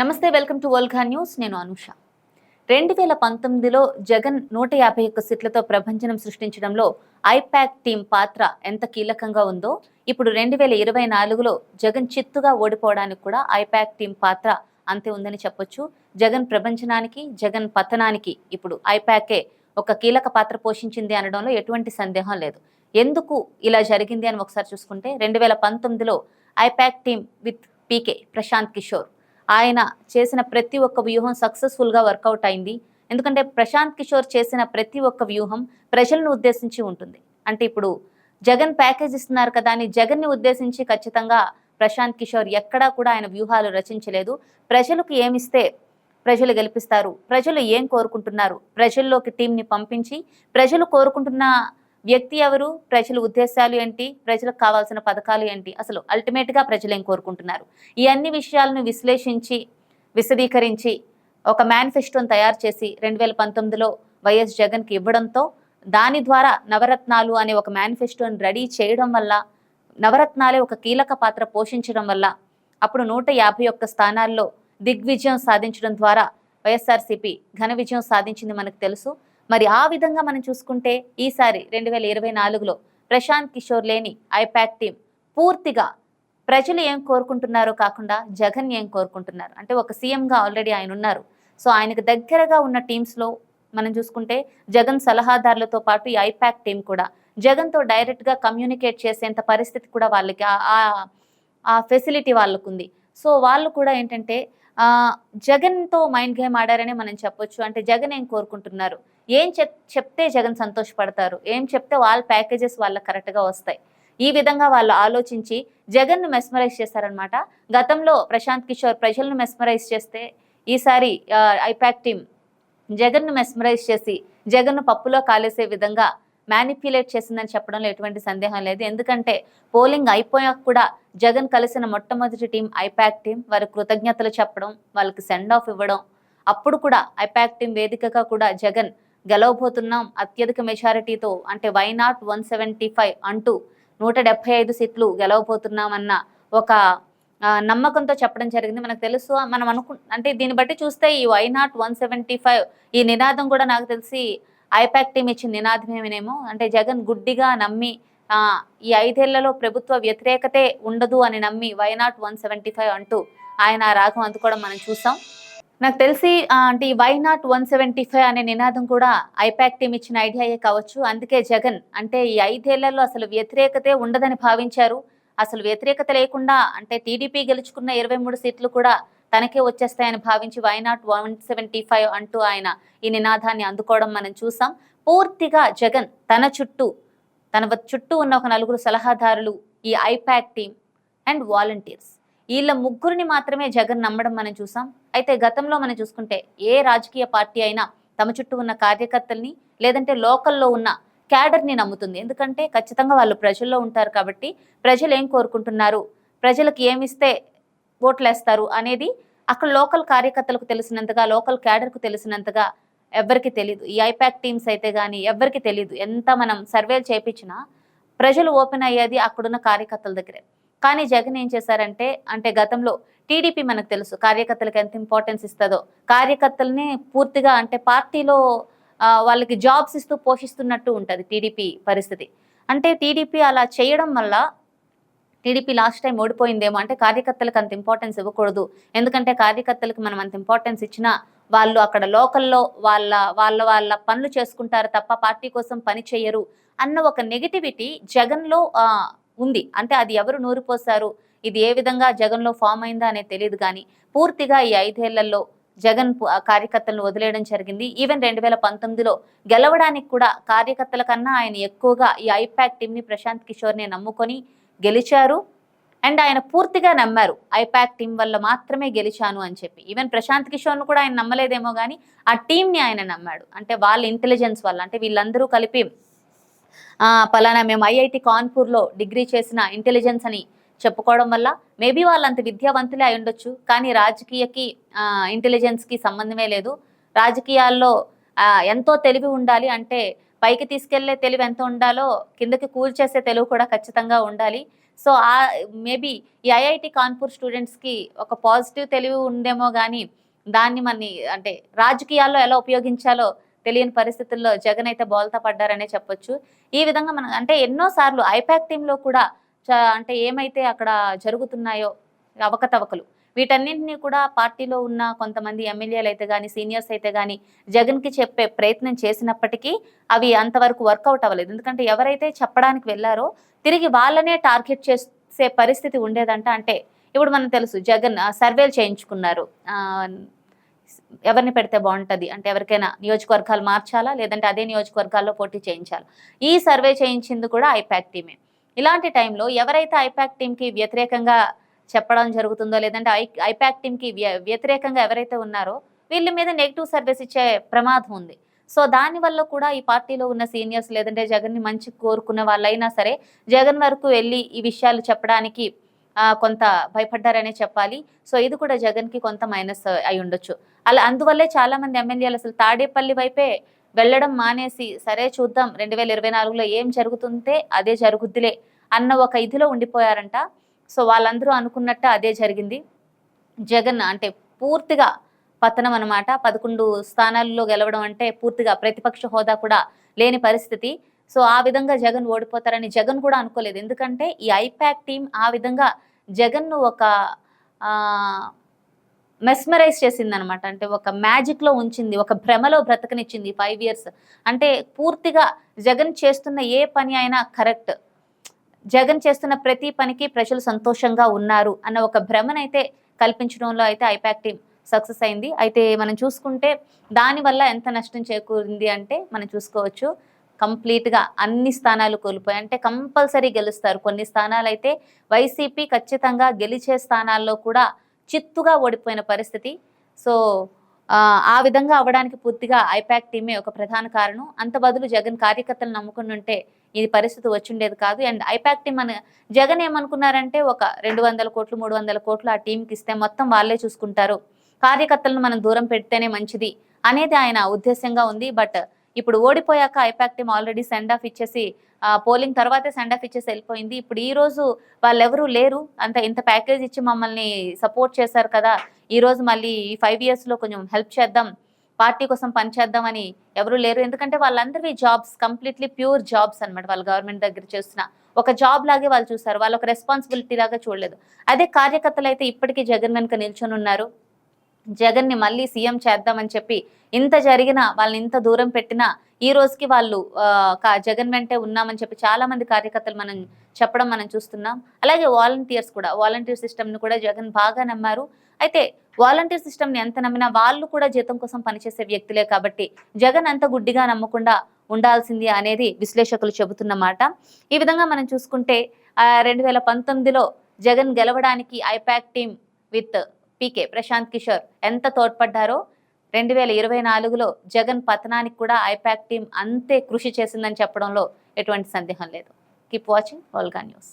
నమస్తే welcome to వల్ఘా news. నేను అనుష. రెండు వేల పంతొమ్మిదిలో జగన్ నూట యాభై ఒక్క సీట్లతో ప్రభంజనం సృష్టించడంలో ఐపాక్ టీం పాత్ర ఎంత కీలకంగా ఉందో ఇప్పుడు రెండు వేల ఇరవై నాలుగులో జగన్ చిత్తుగా ఓడిపోవడానికి కూడా ఐపాక్ టీం పాత్ర అంతే ఉందని చెప్పొచ్చు. జగన్ ప్రభంజనానికి జగన్ పతనానికి ఇప్పుడు ఐపాకే ఒక కీలక పాత్ర పోషించింది అనడంలో ఎటువంటి సందేహం లేదు. ఎందుకు ఇలా జరిగింది అని ఒకసారి చూసుకుంటే రెండు వేల పంతొమ్మిదిలో I-PAC team with PK Prashant Kishor ఆయన చేసిన ప్రతి ఒక్క వ్యూహం సక్సెస్ఫుల్గా వర్కౌట్ అయింది. ఎందుకంటే ప్రశాంత్ కిషోర్ చేసిన ప్రతి ఒక్క వ్యూహం ప్రజలను ఉద్దేశించి ఉంటుంది. అంటే ఇప్పుడు జగన్ ప్యాకేజ్ ఇస్తున్నారు కదా అని జగన్ని ఉద్దేశించి ఖచ్చితంగా ప్రశాంత్ కిషోర్ ఎక్కడా కూడా ఆయన వ్యూహాలు రచించలేదు. ప్రజలకు ఏమిస్తే ప్రజలు గెలిపిస్తారు. ప్రజలు ఏం కోరుకుంటున్నారు? ప్రజల్లోకి టీంని పంపించి ప్రజలు కోరుకుంటున్న వ్యక్తి ఎవరు? ప్రజల ఉద్దేశాలు ఏంటి? ప్రజలకు కావాల్సిన పథకాలు ఏంటి? అసలు అల్టిమేట్గా ప్రజలు ఏం కోరుకుంటున్నారు? ఈ అన్ని విషయాలను విశ్లేషించి విశదీకరించి ఒక మేనిఫెస్టోను తయారు చేసి రెండు వేల పంతొమ్మిదిలో వైఎస్ జగన్కి ఇవ్వడంతో దాని ద్వారా నవరత్నాలు అనే ఒక మేనిఫెస్టోని రెడీ చేయడం వల్ల నవరత్నాలే ఒక కీలక పాత్ర పోషించడం వల్ల అప్పుడు నూట యాభై ఒక్క స్థానాల్లో దిగ్విజయం సాధించడం ద్వారా వైఎస్ఆర్సీపీ ఘన విజయం సాధించింది మనకు తెలుసు. మరి ఆ విధంగా మనం చూసుకుంటే ఈసారి రెండు వేల ఇరవై నాలుగులో ప్రశాంత్ కిషోర్ లేని ఐపాక్ టీం పూర్తిగా ప్రజలు ఏం కోరుకుంటున్నారో కాకుండా జగన్ ఏం కోరుకుంటున్నారు? అంటే ఒక సీఎంగా ఆల్రెడీ ఆయన ఉన్నారు. సో ఆయనకు దగ్గరగా ఉన్న టీమ్స్లో మనం చూసుకుంటే జగన్ సలహాదారులతో పాటు ఈ ఐపాక్ టీం కూడా. జగన్తో డైరెక్ట్గా కమ్యూనికేట్ చేసేంత పరిస్థితి కూడా వాళ్ళకి ఆ- ఆ- ఫెసిలిటీ వాళ్ళకు ఉంది సో వాళ్ళు కూడా ఏంటంటే జగన్తో మైండ్ గేమ్ ఆడారని మనం చెప్పొచ్చు. అంటే జగన్ ఏం కోరుకుంటున్నారు? ఏం చెప్ చెప్తే జగన్ సంతోషపడతారు? ఏం చెప్తే వాళ్ళ ప్యాకేజెస్ వాళ్ళకి కరెక్ట్గా వస్తాయి? ఈ విధంగా వాళ్ళు ఆలోచించి జగన్ను మెస్మరైజ్ చేశారనమాట గతంలో ప్రశాంత్ కిషోర్ ప్రజలను మెస్మరైజ్ చేస్తే ఈసారి ఐపాక్ టీం జగన్ను మెస్మరైజ్ చేసి జగన్ను పప్పులో కాలేసే విధంగా మ్యానిపులేట్ చేసిందని చెప్పడంలో ఎటువంటి సందేహం లేదు. ఎందుకంటే పోలింగ్ అయిపోయాక కూడా జగన్ కలిసిన మొట్టమొదటి టీం ఐపాక్ టీం. వారి కృతజ్ఞతలు చెప్పడం వాళ్ళకి సెండ్ ఆఫ్ ఇవ్వడం. అప్పుడు కూడా ఐపాక్ టీం వేదికగా కూడా జగన్ గెలవబోతున్నాం అత్యధిక మెజారిటీతో. అంటే why not one seventy five అంటూ నూట డెబ్బై ఐదు సీట్లు గెలవబోతున్నామన్న ఒక నమ్మకంతో చెప్పడం జరిగింది. మనకు తెలుసు మనం అనుకు అంటే దీన్ని బట్టి చూస్తే ఈ why not one seventy five ఈ నినాదం కూడా నాకు తెలిసి ఐపాక్ టీం ఇచ్చిన నినాదమేమో అంటే జగన్ గుడ్డిగా నమ్మి ఈ ఐదేళ్ళలో ప్రభుత్వ వ్యతిరేకతే ఉండదు అని నమ్మి why not one seventy five అంటూ ఆయన ఆ రాగం అందుకోవడం మనం చూసాం. నాకు తెలిసి అంటే ఈ why not one seventy five అనే నినాదం కూడా ఐపాక్ టీం ఇచ్చిన ఐడియాయే కావచ్చు. అందుకే జగన్ అంటే ఈ ఐదేళ్ళలో అసలు వ్యతిరేకతే ఉండదని భావించారు. అసలు వ్యతిరేకత లేకుండా అంటే టీడీపీ గెలుచుకున్న ఇరవై మూడు సీట్లు కూడా తనకే వచ్చేస్తాయని భావించి why not one seventy five అంటూ ఆయన ఈ నినాదాన్ని అందుకోవడం మనం చూసాం. పూర్తిగా జగన్ తన చుట్టూ తన చుట్టూ ఉన్న ఒక నలుగురు సలహాదారులు ఈ ఐపాక్ టీం అండ్ వాలంటీర్స్. వీళ్ళ ముగ్గురిని మాత్రమే జగన్ నమ్మడం మనం చూసాం. అయితే గతంలో మనం చూసుకుంటే ఏ రాజకీయ పార్టీ అయినా తమ చుట్టూ ఉన్న కార్యకర్తల్ని లేదంటే లోకల్లో ఉన్న క్యాడర్ని నమ్ముతుంది. ఎందుకంటే ఖచ్చితంగా వాళ్ళు ప్రజల్లో ఉంటారు కాబట్టి ప్రజలు ఏం కోరుకుంటున్నారు? ప్రజలకు ఏమిస్తే ఓట్లేస్తారు అనేది అక్కడ లోకల్ కార్యకర్తలకు తెలిసినంతగా లోకల్ క్యాడర్కు తెలిసినంతగా ఎవ్వరికి తెలియదు ఈ ఐపాక్ టీమ్స్ అయితే కానీ ఎవ్వరికి తెలియదు ఎంత మనం సర్వేలు చేపించినా ప్రజలు ఓపెన్ అయ్యేది అక్కడున్న కార్యకర్తల దగ్గరే. కానీ జగన్ ఏం చేశారంటే అంటే గతంలో టీడీపీ మనకు తెలుసు కార్యకర్తలకు ఎంత ఇంపార్టెన్స్ ఇస్తుందో. కార్యకర్తల్ని పూర్తిగా అంటే పార్టీలో వాళ్ళకి జాబ్స్ ఇస్తూ పోషిస్తున్నట్టు ఉంటుంది టీడీపీ పరిస్థితి. అంటే టీడీపీ అలా చేయడం వల్ల టీడీపీ లాస్ట్ టైం ఓడిపోయిందేమో అంటే కార్యకర్తలకు అంత ఇంపార్టెన్స్ ఇవ్వకూడదు. ఎందుకంటే కార్యకర్తలకు మనం అంత ఇంపార్టెన్స్ ఇచ్చినా వాళ్ళు అక్కడ లోకల్లో వాళ్ళ వాళ్ళ వాళ్ళ పనులు చేసుకుంటారు తప్ప పార్టీ కోసం పని చేయరు అన్న ఒక నెగిటివిటీ జగన్లో ఉంది. అంటే అది ఎవరు నూరిపోసారు ఇది ఏ విధంగా జగన్లో ఫామ్ అయిందా అనేది తెలియదు కానీ పూర్తిగా ఈ ఐదేళ్ళలో జగన్ కార్యకర్తలను వదిలేయడం జరిగింది. ఈవెన్ రెండు వేల పంతొమ్మిదిలో గెలవడానికి కూడా కార్యకర్తల కన్నా ఆయన ఎక్కువగా ఈ ఐపాక్ టీంని ప్రశాంత్ కిషోర్ని నమ్ముకొని గెలిచారు. అండ్ ఆయన పూర్తిగా నమ్మారు ఐపాక్ టీం వల్ల మాత్రమే గెలిచాను అని చెప్పి. ఈవెన్ ప్రశాంత్ కిషోర్ను కూడా ఆయన నమ్మలేదేమో కానీ ఆ టీంని ఆయన నమ్మాడు. అంటే వాళ్ళ ఇంటెలిజెన్స్ వల్ల అంటే వీళ్ళందరూ కలిపి పలానా మేము ఐఐటి కాన్పూర్లో డిగ్రీ చేసిన ఇంటెలిజెన్స్ అని చెప్పుకోవడం వల్ల మేబీ వాళ్ళంత విద్యావంతులే అయి ఉండొచ్చు కానీ రాజకీయకి ఇంటెలిజెన్స్కి సంబంధమే లేదు. రాజకీయాల్లో ఎంతో తెలివి ఉండాలి అంటే పైకి తీసుకెళ్ళే తెలివి ఎంత ఉండాలో కిందకి కూల్చేసే తెలివి కూడా ఖచ్చితంగా ఉండాలి. సో ఆ మేబీ ఈ ఐఐటి కాన్పూర్ స్టూడెంట్స్కి ఒక పాజిటివ్ తెలివి ఉందేమో కానీ దాన్ని మన అంటే రాజకీయాల్లో ఎలా ఉపయోగించాలో తెలియని పరిస్థితుల్లో జగన్ అయితే బోల్తా పడ్డారనే చెప్పొచ్చు. ఈ విధంగా మనం అంటే ఎన్నో సార్లు ఐపాక్ టీంలో కూడా చ- అంటే ఏమైతే అక్కడ జరుగుతున్నాయో అవకతవకలు వీటన్నింటినీ కూడా పార్టీలో ఉన్న కొంతమంది ఎమ్మెల్యేలు అయితే కానీ సీనియర్స్ అయితే కానీ జగన్కి చెప్పే ప్రయత్నం చేసినప్పటికీ అవి అంతవరకు వర్కౌట్ అవ్వలేదు. ఎందుకంటే ఎవరైతే చెప్పడానికి వెళ్ళారో తిరిగి వాళ్ళనే టార్గెట్ చేసే పరిస్థితి ఉండేదంట. అంటే ఇప్పుడు మనకు తెలుసు జగన్ సర్వేలు చేయించుకున్నారు. ఆ, ఎవరిని పెడితే బాగుంటుంది? అంటే ఎవరికైనా నియోజకవర్గాలు మార్చాలా? లేదంటే అదే నియోజకవర్గాల్లో పోటీ చేయించాలా? ఈ సర్వే చేయించింది కూడా ఐపాక్ టీమే. ఇలాంటి టైంలో ఎవరైతే ఐపాక్ టీంకి వ్యతిరేకంగా చెప్పడం జరుగుతుందో లేదంటే ఐ ఐపాక్ టీంకి వ్య- వ్యతిరేకంగా ఎవరైతే ఉన్నారో వీళ్ళ మీద నెగిటివ్ సర్వీస్ ఇచ్చే ప్రమాదం ఉంది. సో దానివల్ల కూడా ఈ పార్టీలో ఉన్న సీనియర్స్ లేదంటే జగన్ని మంచి కోరుకున్న వాళ్ళైనా సరే జగన్ వరకు వెళ్ళి ఈ విషయాలు చెప్పడానికి కొంత భయపడ్డారనే చెప్పాలి. సో ఇది కూడా జగన్కి కొంత మైనస్ అయి ఉండొచ్చు. అలా అందువల్లే చాలా మంది ఎమ్మెల్యేలు అసలు తాడేపల్లి వైపే వెళ్ళడం మానేసి సరే చూద్దాం రెండు వేల ఇరవై నాలుగులో ఏం జరుగుతుంటే అదే జరుగుద్దిలే అన్న ఒక ఇదిలో ఉండిపోయారంట. సో వాళ్ళందరూ అనుకున్నట్టు అదే జరిగింది. జగన్ అంటే పూర్తిగా పతనం అనమాట పదకొండు స్థానాల్లో గెలవడం అంటే పూర్తిగా ప్రతిపక్ష హోదా కూడా లేని పరిస్థితి. సో ఆ విధంగా జగన్ ఓడిపోతారని జగన్ కూడా అనుకోలేదు. ఎందుకంటే ఈ ఐపాక్ టీం ఆ విధంగా జగన్ను ఒక మెస్మరైజ్ చేసింది అనమాట అంటే ఒక మ్యాజిక్లో ఉంచింది ఒక భ్రమలో బ్రతకనిచ్చింది ఫైవ్ ఇయర్స్. అంటే పూర్తిగా జగన్ చేస్తున్న ఏ పని అయినా కరెక్ట్. జగన్ చేస్తున్న ప్రతి పనికి ప్రజలు సంతోషంగా ఉన్నారు అన్న ఒక భ్రమనైతే కల్పించడంలో అయితే ఐపాక్ టీం సక్సెస్ అయింది. అయితే మనం చూసుకుంటే దానివల్ల ఎంత నష్టం చేకూరింది అంటే మనం చూసుకోవచ్చు. కంప్లీట్గా అన్ని స్థానాలు కోల్పోయాయి అంటే కంపల్సరీ గెలుస్తారు. కొన్ని స్థానాలు అయితే వైసీపీ ఖచ్చితంగా గెలిచే స్థానాల్లో కూడా చిత్తుగా ఓడిపోయిన పరిస్థితి. సో ఆ, విధంగా అవ్వడానికి పూర్తిగా ఐపాక్ టీమే ఒక ప్రధాన కారణం. అంత బదులు జగన్ కార్యకర్తలు నమ్ముకుని ఉంటే ఈ పరిస్థితి వచ్చిండేది కాదు. అండ్ ఐపాక్ టీం అని జగన్ ఏమనుకున్నారంటే ఒక రెండు వందల కోట్లు మూడు వందల కోట్లు ఆ టీంకి ఇస్తే మొత్తం వాళ్ళే చూసుకుంటారు. కార్యకర్తలను మనం దూరం పెడితేనే మంచిది అనేది ఆయన ఉద్దేశంగా ఉంది. బట్ ఇప్పుడు ఓడిపోయాక I-PAC team already send off ఇచ్చేసి పోలింగ్ తర్వాతే సెండ్ ఆఫ్ ఇచ్చేసి వెళ్ళిపోయింది. ఇప్పుడు ఈ రోజు వాళ్ళెవరూ లేరు. అంత ఇంత ప్యాకేజ్ ఇచ్చి మమ్మల్ని సపోర్ట్ చేశారు కదా. ఈ రోజు మళ్ళీ ఈ ఫైవ్ ఇయర్స్లో కొంచెం హెల్ప్ చేద్దాం పార్టీ కోసం పనిచేద్దామని ఎవరు లేరు. ఎందుకంటే వాళ్ళందరివి జాబ్స్ కంప్లీట్లీ ప్యూర్ జాబ్స్ అన్నమాట వాళ్ళు గవర్నమెంట్ దగ్గర చేస్తున్న. ఒక జాబ్ లాగే వాళ్ళు చూస్తారు వాళ్ళు ఒక రెస్పాన్సిబిలిటీ లాగా చూడలేదు. అదే కార్యకర్తలు అయితే ఇప్పటికీ జగన్ వెనుక నిల్చొని ఉన్నారు జగన్ని మళ్ళీ సీఎం చేద్దామని చెప్పి ఇంత జరిగినా వాళ్ళని ఇంత దూరం పెట్టినా ఈ రోజుకి వాళ్ళు కా- జగన్ వెంటే ఉన్నామని చెప్పి చాలా మంది కార్యకర్తలు మనం చెప్పడం మనం చూస్తున్నాం. అలాగే వాలంటీర్స్ కూడా వాలంటీర్ సిస్టమ్ని కూడా జగన్ బాగా నమ్మారు. అయితే వాలంటీర్ సిస్టమ్ని ఎంత నమ్మినా వాళ్ళు కూడా జీతం కోసం పనిచేసే వ్యక్తులే కాబట్టి జగన్ అంత గుడ్డిగా నమ్మకుండా ఉండాల్సింది అనేది విశ్లేషకులు చెబుతున్న మాట. ఈ విధంగా మనం చూసుకుంటే రెండు వేల పంతొమ్మిదిలో జగన్ గెలవడానికి I-PAC team with PK Prashant Kishor ఎంత తోడ్పడ్డారో? రెండు వేల ఇరవై నాలుగులో జగన్ పతనానికి కూడా ఐపాక్ టీం అంతే కృషి చేసిందని చెప్పడంలో ఎటువంటి సందేహం లేదు. Keep watching వల్గా news